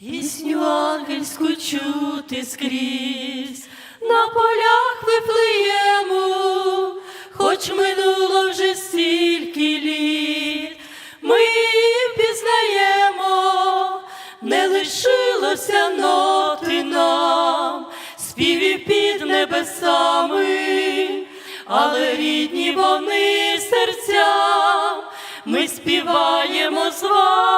Пісню ангельську чути скрізь. На полях виплиємо, хоч минуло вже стільки літ, ми пізнаємо, не лишилося ноти нам, співів під небесами, але рідні вони серцям, ми співаємо з вами.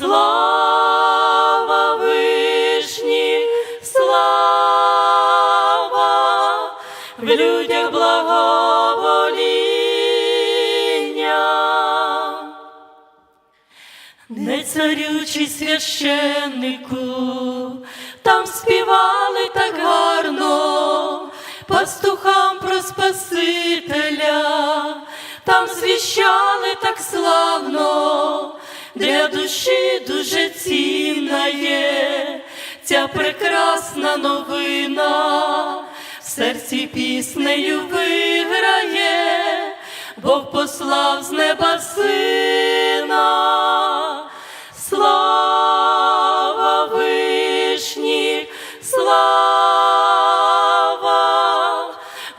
Слава, мир слава, в людях благовоління. Не царючий священнику, пастухам про Спасителя, там звіщали так славно, для душі дуже цінна є ця прекрасна новина, в серці піснею виграє. Бог послав з неба сина,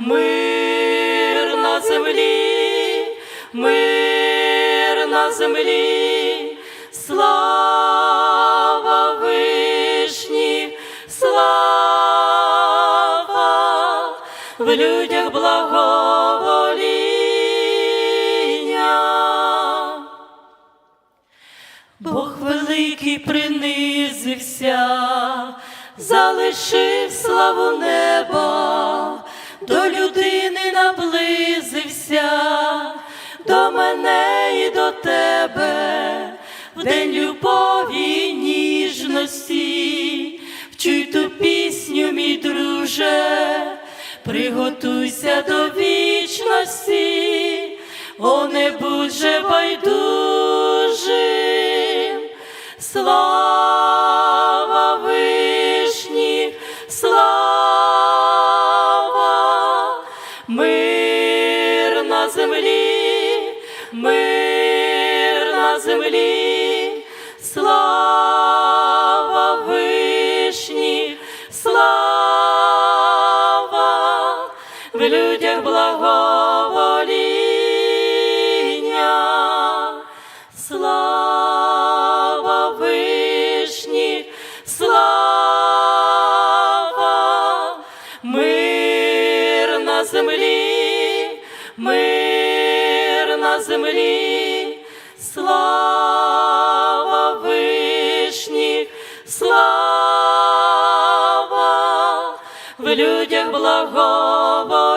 мир на землі, мир на землі, слава вишні, слава, в людях благовоління. Бог великий принизився, залишив славу неба, до людини наблизився, до мене і до тебе, в день любові і ніжності, вчуй ту пісню, мій друже, приготуйся до вічності, о не будь же байдужим, слава на землі, мир на землі, слава вишні, слава, в людях благовоління, на землі, слава вишні, слава, в людях благовоління.